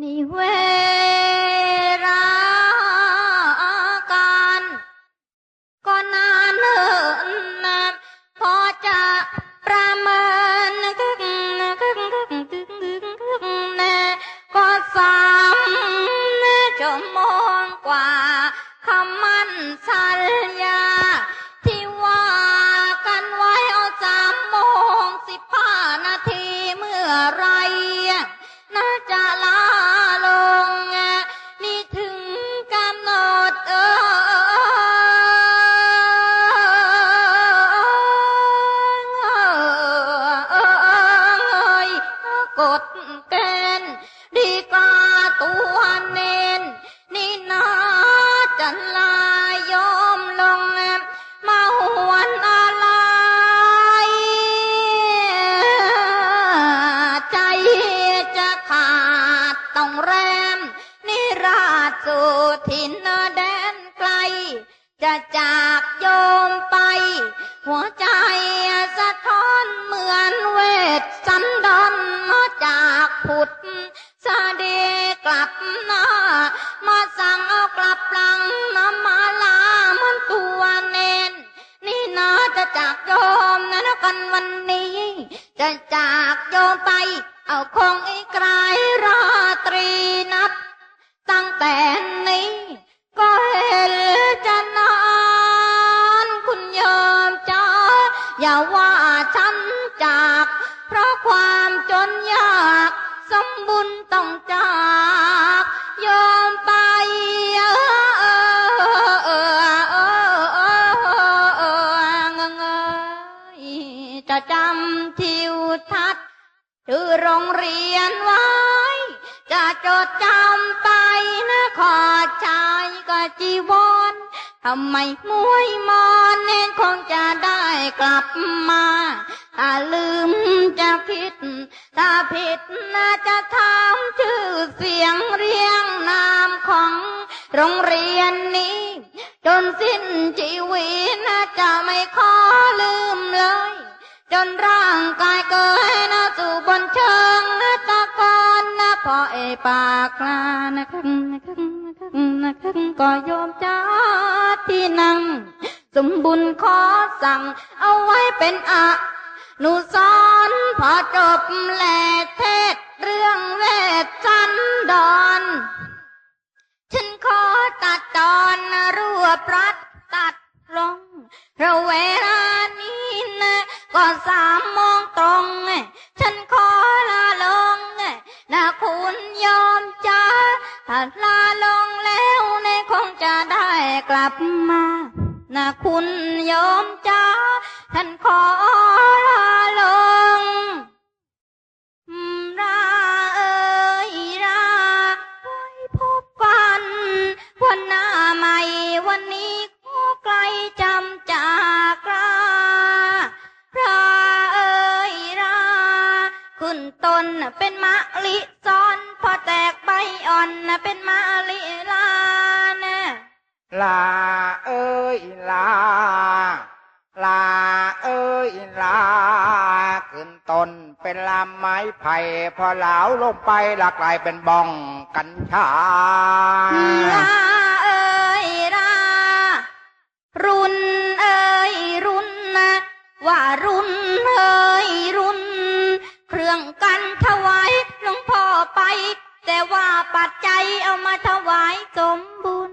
นิเวรากันก็นานเหินนานพอจะประเมินกึกกึกกึกกึกกึกกึกเน่ก็สามชั่วโมงกว่าคำมันสั่น Latin อย่าว่าฉันจาก เพราะความจนยาก สมบุญต้องจากโยมไปจะจำทิวทัศน์ชื่อโรงเรียนไว้ จะจดจำไปนะขอชายก็จีวร ทำไมมวยมอนเน้นคงจะได้กลับมาถ้าลืมจะผิด ถ้าผิดน่าจะถามชื่อเสียงเรียงนามของโรงเรียนนี้ จนสิ้นชีวิตน่าจะไม่ขอลืมเลย จนร่างกายเกยนะสู่บนเชิง พอเอปากลานะคังนะคังนะคังนะคังก็โยมจ้าที่นั่ง สมบุญขอสั่ง เอาไว้เป็นอะหนูสอนพอจบแหลเทศ เรื่องเวทจันดอน กลับมานะคุณยอมจ้าฉันขอลาลงราเอ้ยราไว้พบกัน วันหน้าใหม่วันนี้ขอไกลจำจากลาราเอ้ยราขึ้นต้นเป็นมะลิซ้อน พอแตกใบอ่อนน่ะเป็นมะลิลานะ ลาเอ้ยลา ลาเอ้ยลา ขึ้นต้นเป็นลำไม้ไผ่พอเหลาลงไปหลากลายเป็นบ้องกัญชาลาเอ้ยรารุนเอ้ยรุนนะว่ารุนเอ้ยรุน เครื่องกันถวายหลวงพ่อไป แต่ว่าปัจจัยเอามาถวายสมบุญ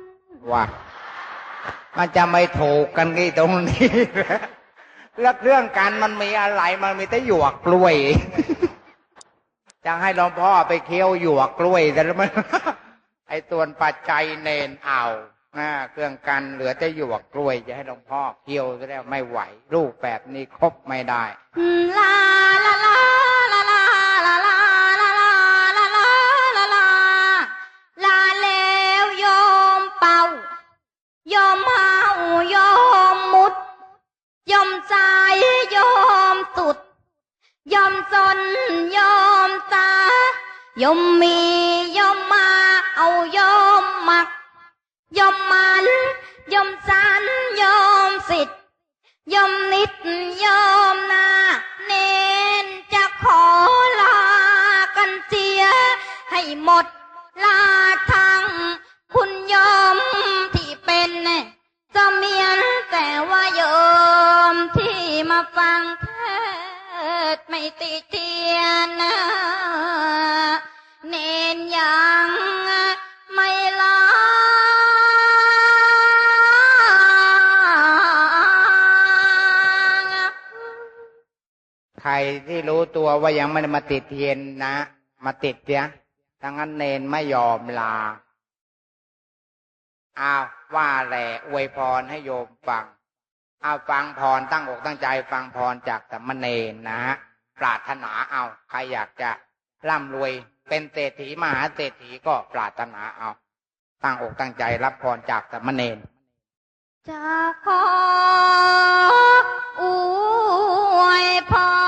ว่า มันจะไม่ถูกกันกี่ตรงนี้เรอแล้วเรื่องการมันมีอะไร มันมีแต่หยวกกล้วย จะให้หลวงพ่อไปเคี้ยวหยวกกล้วยแต่แล้วมันไอตัวปัจจัยเนนเอาเครื่องกันเหลือแต่หยวกกล้วยจะให้หลวงพ่อเคี้ยวซะแล้วไม่ไหว รูปแบบนี้ครบไม่ได้ลา ยอมเฮายอมมุด ยอมสายอมสุด ยอมสนยอมตายอมมียอมมาเอายอมมัก ยอมมันยอมสันยอมสิทธิ์ยอมนิดยอมนาเน้นจะขอลากันเสีย ให้หมดลาทางคุณโยม ติเตียนเนนยังไม่ลาใครที่รู้ตัวว่ายังไม่ได้มาติดเทียนนะ มาติดเสียทั้งนั้นเนนไม่ยอมลา อ้าวว่าแหละอวยพรให้โยมฟังเอาฟังพรตั้งอกตั้งใจฟังพรจากสามเณรนะฮะ ปรารถนาเอา ใครอยากจะร่ำรวยเป็นเศรษฐีมหาเศรษฐีก็ปรารถนาเอา ตั้งอกตั้งใจรับพรจากสามเณรจะขออวยพร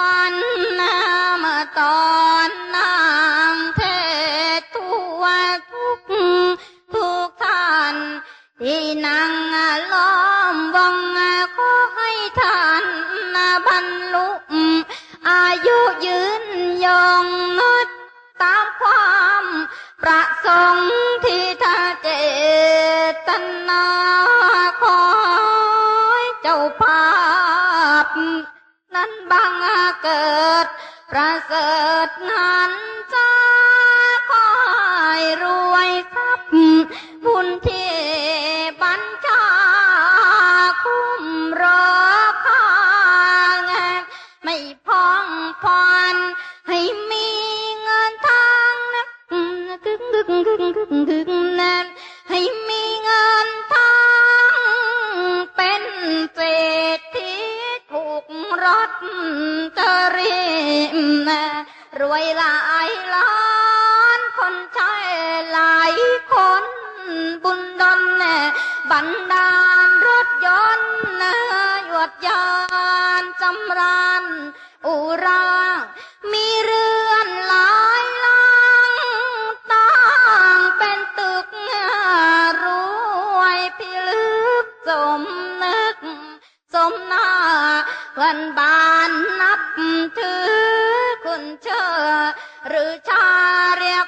ஆத்ம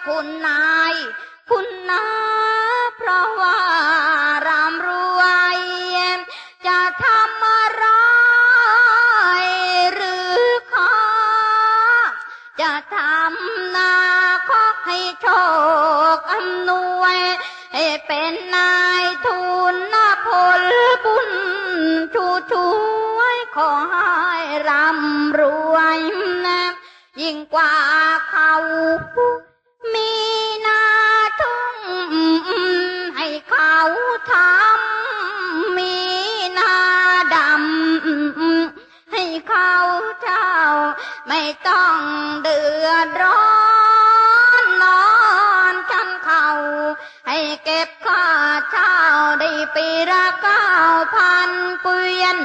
คุณนาย คุณนาเพราะว่ารำรวย จะทำอะไรหรือข้าจะทำนาขอให้โชคอำนวยให้เป็นนายทุนนาผลบุญชูช่วยขอให้ร่ำรวยนะยิ่งกว่าเขา ไม่ต้องเดือดร้อนนอนกันเขาให้เก็บค่าเช่าได้ปีละเก้าพันเกวียน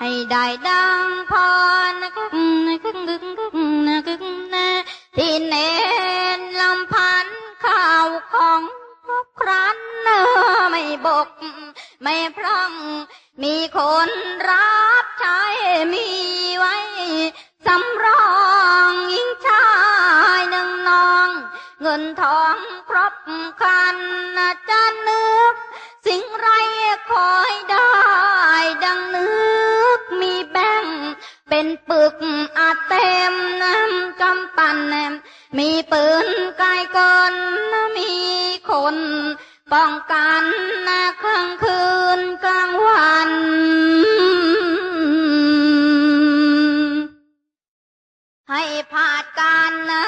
ให้ได้ดังพอนะกึ่งนะกึ่งกึ่งกึ่งนะกึ่งนะที่เน้นลำพันข้าวของพวกครันเนอไม่บก ไม่พร่องมีคนรับใช้มีไว้สำรองยิงชายหนึ่งนอง เงินทองครบครันจะนึก สิ่งไรคอยได้ดังนึกมีแบงค์ เป็นปึกอัดเต็มน้ำจำปันแนมมีปืนไกลกนมีคน ป้องกันนากลางคืนกลางวันให้ผ่านการนะ